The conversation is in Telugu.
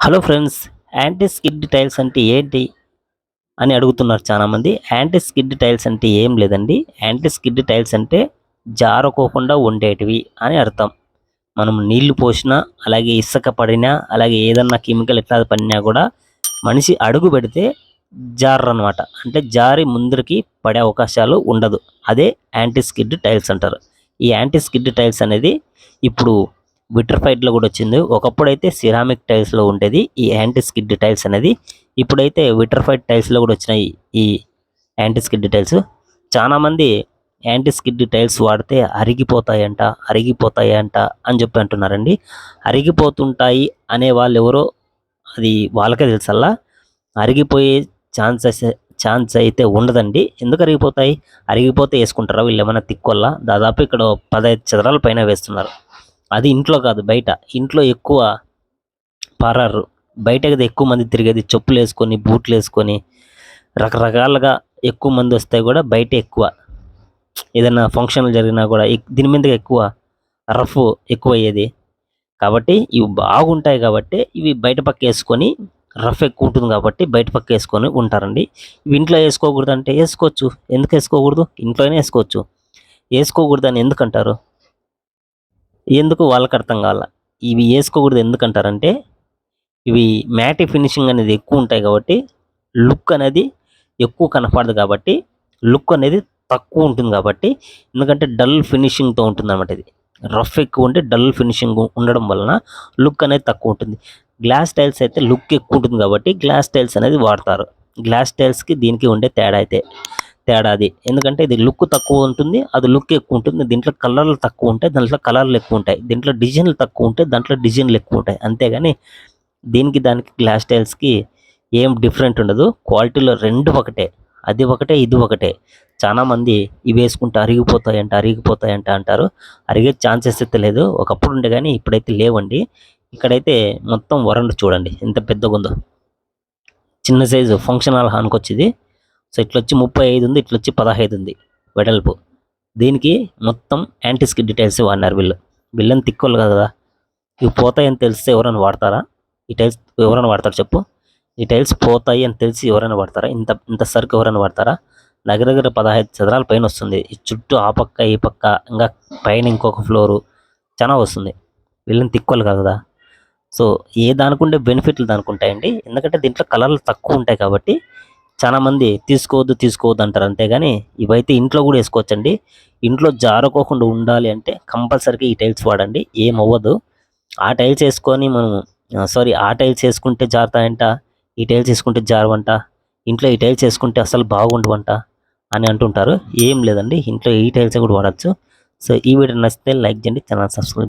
Hello friends anti skid tiles అంటే ఏంటి అని అడుగుతున్నారు చాలామంది. యాంటీ స్కిడ్ టైల్స్ అంటే ఏం లేదండి. యాంటీ స్కిడ్ టైల్స్ అంటే జారకోకుండా ఉండేటివి అని అర్థం. మనం నీళ్ళు పోసినా అలాగే ఇసుక పడినా అలాగే ఏదన్నా కెమికల్ ఎట్లా పడినా కూడా మనిషి అడుగు పెడితే జారు అంటే జారి ముందరికి పడే అవకాశాలు ఉండదు. అదే యాంటీ స్కిడ్ టైల్స్ అంటారు. ఈ యాంటీ స్కిడ్ టైల్స్ అనేది ఇప్పుడు విట్రిఫైడ్లో కూడా వచ్చింది. ఒకప్పుడు అయితే సిరామిక్ టైల్స్లో ఉండేది. ఈ యాంటీ స్కిడ్ టైల్స్ అనేది ఇప్పుడైతే విట్రిఫైడ్ టైల్స్లో కూడా వచ్చినాయి ఈ యాంటీ స్కిడ్ టైల్స్. చాలామంది యాంటీ స్కిడ్ టైల్స్ వాడితే అరిగిపోతాయంట అరిగిపోతాయంట అని చెప్పి అంటున్నారండి. అరిగిపోతుంటాయి అనే వాళ్ళు ఎవరో అది వాళ్ళకే తెలుసల్లా. అరిగిపోయే ఛాన్సెస్ ఛాన్స్ అయితే ఉండదండి. ఎందుకు అరిగిపోతాయి? అరిగిపోతే వేసుకుంటారా? వీళ్ళు ఏమైనా తిక్కొల్లా దాదాపు ఇక్కడ పదహైదు చదరాల పైన వేస్తున్నారు. అది ఇంట్లో కాదు బయట. ఇంట్లో ఎక్కువ పారారు. బయట కదా ఎక్కువ మంది తిరిగేది చెప్పులు వేసుకొని బూట్లు వేసుకొని రకరకాలుగా ఎక్కువ మంది వస్తే కూడా బయట ఎక్కువ. ఏదైనా ఫంక్షన్లు జరిగినా కూడా దీని మీద ఎక్కువ రఫ్ ఎక్కువ అయ్యేది కాబట్టి ఇవి బాగుంటాయి కాబట్టి ఇవి బయట పక్క వేసుకొని రఫ్ ఎక్కువ ఉంటుంది కాబట్టి బయట పక్క వేసుకొని ఉంటారండి. ఇవి ఇంట్లో వేసుకోకూడదు అంటే వేసుకోవచ్చు. ఎందుకు వేసుకోకూడదు? ఇంట్లోనే వేసుకోవచ్చు. వేసుకోకూడదు అని ఎందుకంటారు ఎందుకు వాళ్ళకి అర్థం కావాల ఇవి వేసుకోకూడదు ఎందుకంటారంటే ఇవి మ్యాటి ఫినిషింగ్ అనేది ఎక్కువ ఉంటాయి కాబట్టి లుక్ అనేది ఎక్కువ కనపడదు కాబట్టి లుక్ అనేది తక్కువ ఉంటుంది కాబట్టి ఎందుకంటే డల్ ఫినిషింగ్తో ఉంటుంది అనమాట ఇది. రఫ్ ఎక్కువ ఉంటే డల్ ఫినిషింగ్ ఉండడం వలన లుక్ అనేది తక్కువ ఉంటుంది. గ్లాస్ టైల్స్ అయితే లుక్ ఎక్కువ ఉంటుంది కాబట్టి గ్లాస్ టైల్స్ అనేది వాడతారు. గ్లాస్ టైల్స్కి దీనికి ఉండే తేడా అయితే. తేడా అది. ఎందుకంటే ఇది లుక్ తక్కువ ఉంటుంది అది లుక్ ఎక్కువ ఉంటుంది. దీంట్లో కలర్లు తక్కువ ఉంటాయి దాంట్లో కలర్లు ఎక్కువ ఉంటాయి. దీంట్లో డిజైన్లు తక్కువ ఉంటాయి దాంట్లో డిజైన్లు ఎక్కువ ఉంటాయి. అంతేగాని దీనికి దానికి గ్లాస్ టైల్స్కి ఏం డిఫరెంట్ ఉండదు. క్వాలిటీలో రెండు ఒకటే అది ఒకటే ఇది ఒకటే. చాలామంది ఇవి వేసుకుంటే అరిగిపోతాయంట అరిగిపోతాయంట అంటారు. అరిగే ఛాన్సెస్ అయితే లేదు. ఒకప్పుడు ఉండే కానీ ఇప్పుడైతే లేవండి. ఇక్కడైతే మొత్తం వరండు చూడండి ఎంత పెద్దగా ఉందో చిన్న సైజు ఫంక్షన్ హాల్ హాన్కొచ్చింది సో ఇట్లా వచ్చి ముప్పై ఐదు ఉంది ఇట్లా వచ్చి పదహైదు ఉంది వెడల్పు. దీనికి మొత్తం యాంటీస్కి డీటెయిల్స్ వాడినారు వీళ్ళు. వీళ్ళని తిక్కోళ్ళు కదా ఇవి పోతాయని తెలిస్తే ఎవరైనా వాడతారా? ఈ టైల్స్ ఎవరైనా వాడతారు చెప్పు. ఈ టైల్స్ పోతాయి అని తెలిసి ఎవరైనా వాడతారా? ఇంత ఇంత సరుకు ఎవరైనా వాడతారా? దగ్గర దగ్గర పదహైదు చదరాల పైన వస్తుంది. ఈ చుట్టూ ఆ పక్క ఈ పక్క ఇంకా పైన ఇంకొక ఫ్లోరు చాలా వస్తుంది. వీళ్ళని తిక్కోలు కదా సో ఏ దానికుండే బెనిఫిట్లు దానికి ఉంటాయండి ఎందుకంటే దీంట్లో కలర్లు తక్కువ ఉంటాయి కాబట్టి చాలా మంది తీసుకోవద్దు తీసుకోవద్దు అంటారు. అంతేగాని ఇవైతే ఇంట్లో కూడా వేసుకోవచ్చండి. ఇంట్లో జారుకోకుండా ఉండాలి అంటే కంపల్సరీగా ఈ టైల్స్ వాడండి. ఏం అవ్వదు. ఆ టైల్స్ వేసుకొని మనం సారీ ఆ టైల్స్ వేసుకుంటే జారుతాయంట ఈ టైల్స్ వేసుకుంటే జారవంట ఇంట్లో ఈ టైల్స్ వేసుకుంటే అసలు బాగుండవంట అని అంటుంటారు. ఏం లేదండి. ఇంట్లో ఈ టైల్స్ కూడా వాడచ్చు. సో ఈ వీడియో నచ్చితే లైక్ చేయండి ఛానల్ సబ్స్క్రైబ్